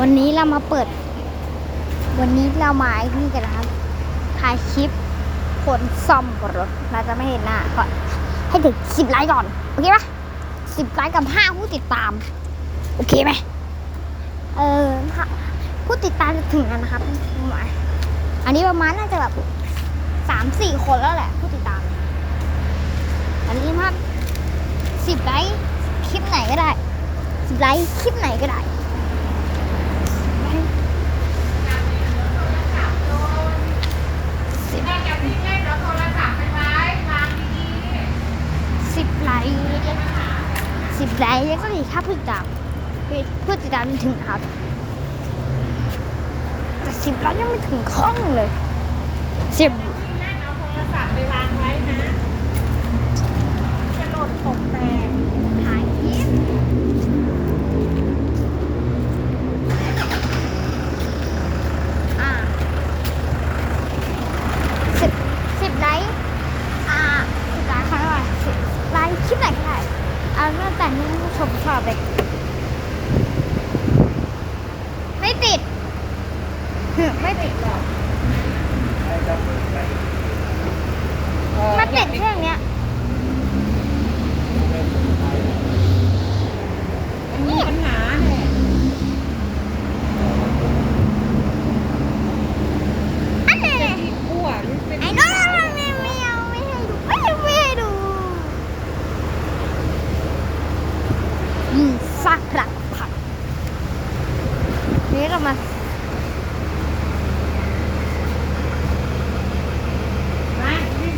วันนี้เรามาเปิด วันนี้เรามาไอ้นี่กันนะครับถ่ายคลิปคนซ่อมรถเราจะไม่เห็นหน้าก่อนให้ถึงสิบไลค์ก่อนโอเคปะสิบไลค์กับห้าผู้ติดตาม โอเคไหมเออผู้ติดตามจะถึงกันนะครับอันนี้ประมาณน่าจะแบบสามสี่คนแล้วแหละ ผู้ติดตาม อันนี้ถ้าสิบไลค์คลิปไหนก็ได้สิบไลค์คลิปไหนก็ได้ สิบ สิบไลค์สิบไลค์แล้วก็ดีค่าผู้ติดตามผู้ติดตามมันถึงครับแต่สิบไลค์ยังไม่ถึงครึ่งเลยสิบเอาโทรศัพท์ไปวางไว้นะจะหล่นตกแตก ถ่ายคลิปอ่าสิบสิบไลค์อ่าสิบไลค์ครั้งละสิบไลค์คลิปไหนก็ได้เอาเรื่องแต่นี่ผู้ชมชอบเลยไม่ติด ไม่ติดหรอก มันติดแค่เนี้ยมีปัญหาเนี่ยอันนี้จะมีขั้วหรือเป็นไอ้น้องไม่ไม่ไม่เอาไม่ให้ดูไม่ไม่ให้ดูอืมสักหลักผักนี่เรามา ไม่ไม่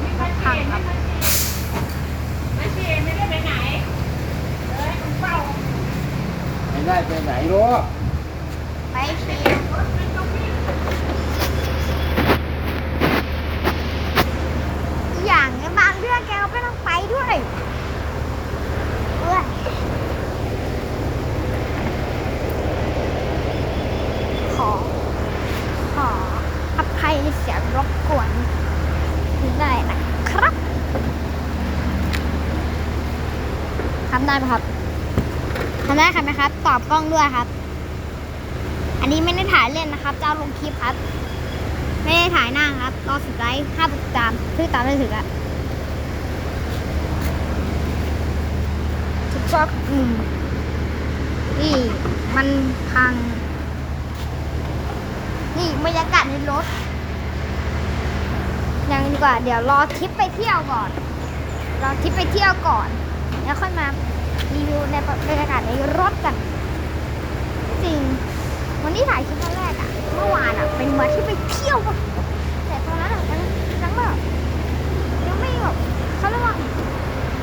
ไม่ค่อยเปลี่ยนไม่ค่อยเปลี่ยนไม่เปลี่ยนไม่ได้ไปไหนเอ้ยมันเฝ้า ไม่ได้ไปไหนรู้ ไปเชีย รถมันต้องวิ่ง อย่างเนี่ยบางเรื่องแกก็ไม่ต้องไปด้วยเอ้ยขอ ขออภัยในเสียงรบกวนได้นะครับ ทำได้ไหมครับทำได้ครับไหมครับตอบกล้องด้วยครับ อันนี้ไม่ได้ถ่ายเล่นนะครับจะเอาลงคลิปครับ ไม่ได้ถ่ายหน้าครับรอสิบไลค์ห้าติดตามคือตามได้ถึงอะทุกซอกอืมนี่มันพัง นี่บรรยากาศในรถ ยังดีกว่า เดี๋ยวรอทริปไปเที่ยวก่อน รอทริปไปเที่ยวก่อน แล้วค่อยมารีวิวในบรรยากาศในรถกัน จริง วันที่ถ่ายคลิปวันแรกอะเมื่อวานอะเป็นวันที่ไปเที่ยว แต่ตอนนั้นอะยังยังแบบยังไม่แบบเขาเรียกว่า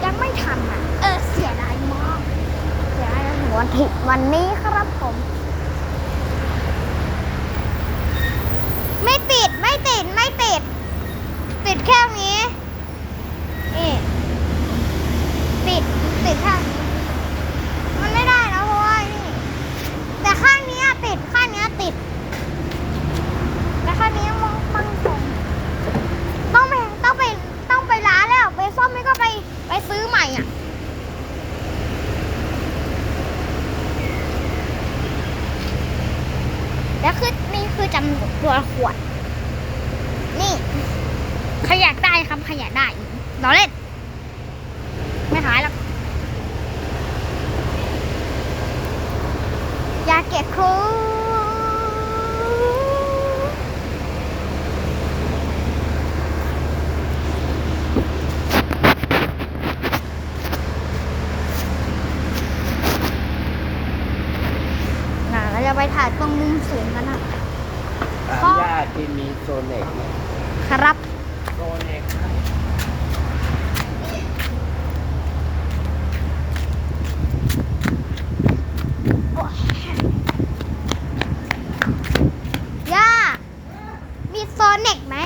ยังไม่ทันอะเออเสียดายมากเสียดายถึงวันที่วันนี้ครับผมติดไม่ติดไม่ติด ติดแค่นี้นี่ติดติดแค่นี้มันไม่ได้นะเพราะว่านี่ แต่ข้างเนี้ยติดข้างเนี้ยติด แต่ข้างนี้มองมันคงต้องไปต้องไปต้องไปร้านแล้ว ไปซ่อมไม่ก็ไปไปซื้อใหม่อะ แล้วคือนี่คือ วนตัวขวด นี่ใครอยากได้ครับใครอยากได้เราเล่น ไม่ขายหรอกยาเก็บครูน่ะเราจะไปถ่ายตรงมุมสูงกันนะ โซเน็กครับ โซเน็ก ย่า มีโซเน็กไหม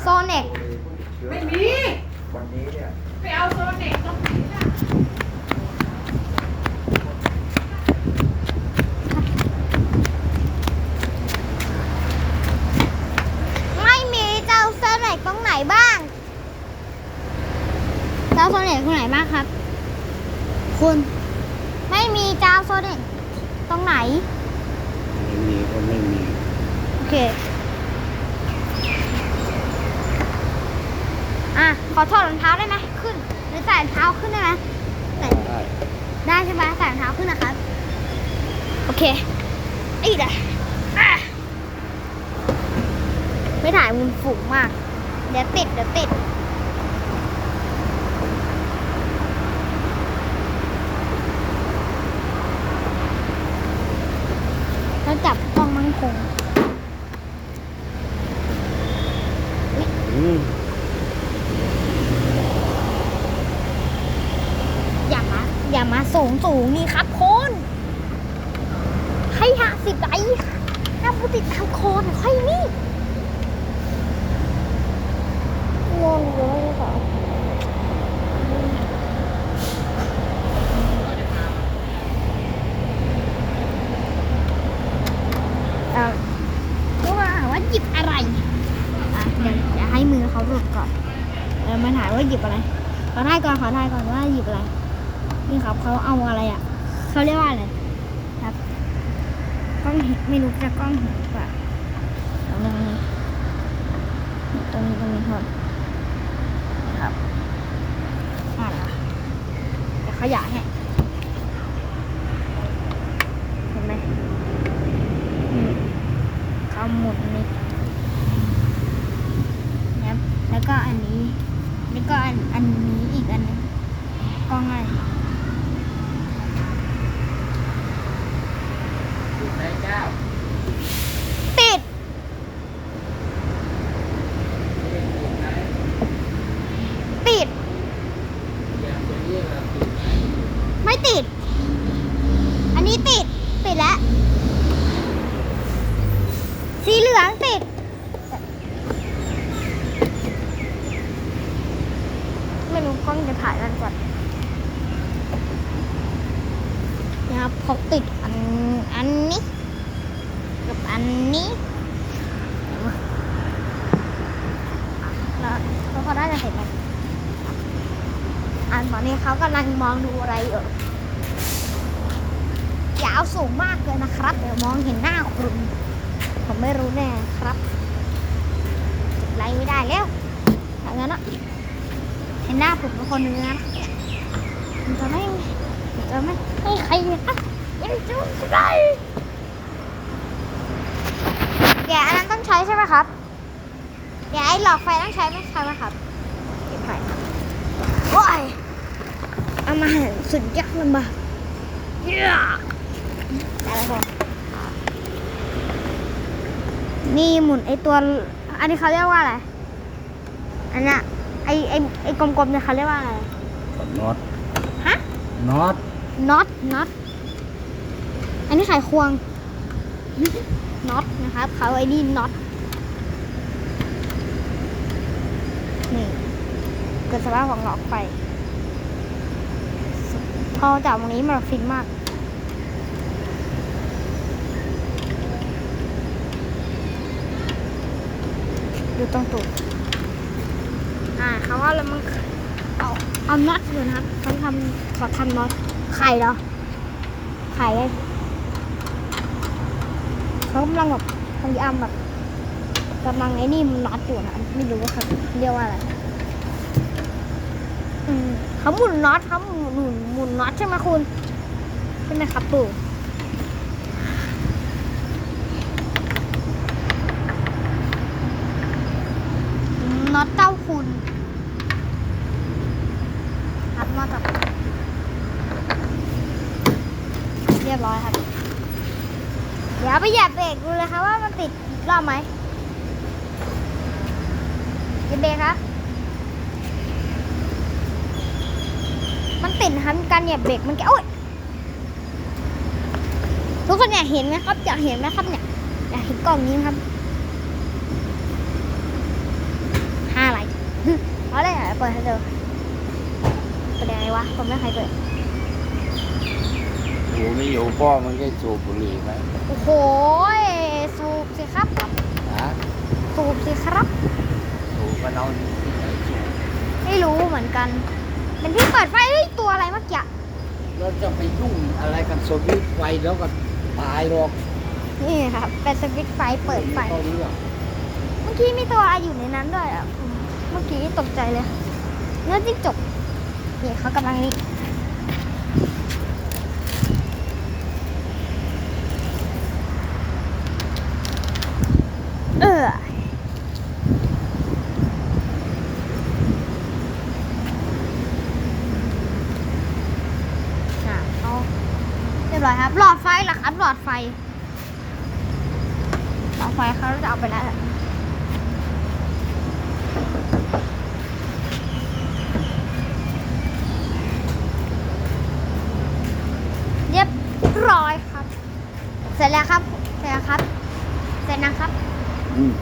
โซเน็ก ไม่มี วันนี้เนี่ย ไปเอาโซเน็กตรงไหนล่ะ ไม่มีเจ้าโซเน็กตรงไหนบ้าง เจ้า โซเน็กตรงไหนบ้างครับ คุณ ไม่มีเจ้าโซเน็กตรงไหน ไม่มีก็ไม่มี โอเค อะ ขอถอดรองเท้าได้ไหมขึ้น หรือใส่รองเท้าขึ้นได้ไหมใส่ได้ ได้ใช่ไหมใส่รองเท้าขึ้นนะครับ โอเคอีกเลยอะไม่ถ่ายมุมสูงมาก เดี๋ยวติด เดี๋ยวติด แล้วจับกล้องมั่งคง อืม อย่ามา อย่ามาสูงสูงนี่ครับโคนให้าสิบไลค์ถ้าผู้ติดตามคนค่อยนี่งงเลยค่ะเออก็มาถาว่าหยิบอะไรอะเดี๋ยวเดี๋ยวให้มือเขาหลุดก่อนเออมาถามว่าหยิบอะไร ขอทายก่อน ขอทายก่อนว่าหยิบอะไร นี่ครับเขาเอาอะไรอะ เขาเรียกว่าอะไร ล้องเห็นไม่รู้จะกล้องเห็นหรือเปล่าตรงนี้ตรงนี้ตรงนี้ครับครับอ่าเหรอเดี๋ยวขยายให้เห็นไหมนี่เขาหมุนนี่นะครับแล้วก็อันนี้แล้วก็อันอันนี้อีกอันหนึงก็ง่ายอยู่ไหนเจ้า ติด ติด อย่างตัวนี้เราติด ไม่ติด อันนี้ติด ติดแล้ว สีเหลืองติด ไม่รู้ กล้องจะถ่ายนั่นก่อนนะครับเขาติดอันอันนี้ กับอันนี้แล้วเขาน่าจะเห็นไหมอันตอนนี้เขากำลังมองดูอะไรอยู่อย่าเอาสูงมากเลยนะครับ เดี๋ยวมองเห็นหน้าคุณ ผมไม่รู้แน่ครับไล่ไม่ได้แล้วถ้างั้นอะ เห็นหน้าผมเป็นคนหนึงนะมันจะไม่มันจะไม่ให้ใครเห็นะยังจะไม่ได้แกอันนั้นต้องใช้ใช่ไหมครับแกไอ้หลอกไฟต้องใช้ไหมใช่ไหมครับเก็บไฟโอ้ยเอามาหันสุดยากลำบาเย้ได้แล้วนี่หมุนไอตัว อันนี้เขาเรียกว่าอะไร อันนี้ ไอไอไอกลมๆเนี่ยเขาเรียกว่าอะไรน็อตฮะน็อตน็อตน็อตอันนี้ไขควงน็อตนะครับเขาไอ้นี่น็อตนี่เกิดสภาพของหลอกไฟพอจับตรงนี้มันฟินมากดูตรงตูดอ่าเขา ว่าแล้วมันเอาเอาน็อตอยู่นะครับเขาทำเขาทำน็อตไข่เหรอไข่ไงเขากำลังแบบพยายามแบบกำลังไอ้นี่มันน็อตอยู่นะไม่รู้ว่าเขาเรียกว่าอะไรอืมเขาหมุนน็อตเขาหมุนหมุนหมุนน็อตใช่ไหมคุณใช่ไหมครับปู่น็อตเต้าคุณ ครับเรียบร้อยครับ เดี๋ยวไปหยียบเบรกดูเลยครับว่ามันติดอีกรอบไหมเหยียบเบรกครับมันติดครับการหยียบเบรกมันแกโอ๊ยทุกคนอยากเห็นไหมครับอยากเห็นไหมครับเนี่ยอยากเห็นกล่องนี้ครับห้าอะไรเอาเลยเปิดให้ดู เปิดยังไงวะ ผมไม่เคยเปิด อยู่ไม่อยู่พ่อมันก็สูบบุหรี่ไหมโอ้โหสูบสิครับ ฮะสูบสิครับ สูบก็นอนที่ไหนสูบไม่รู้เหมือนกัน เป็นที่เปิดไฟเฮ้ยตัวอะไรเมื่อกี้เราจะไปยุ่งอะไรกับสวิตช์ไฟแล้วก็ตายหรอกนี่ครับเป็นสวิตช์ไฟเปิดไฟ เขาเรื่องเมื่อกี้มีตัวอะไรอยู่ในนั้นด้วยอะอืมเมื่อกี้ตกใจเลย เนื้อจิ้งจกนี่ เขากำลังนี่เอออ่เรียบร้อยครับหลอดไฟเหรอครับหลอดไฟหลอดไฟเขาจะเอาไปแล้ว เรียบ ร้อยครับ เสร็จแล้วครับ เสร็จแล้วครับ เสร็จนะครับ อืม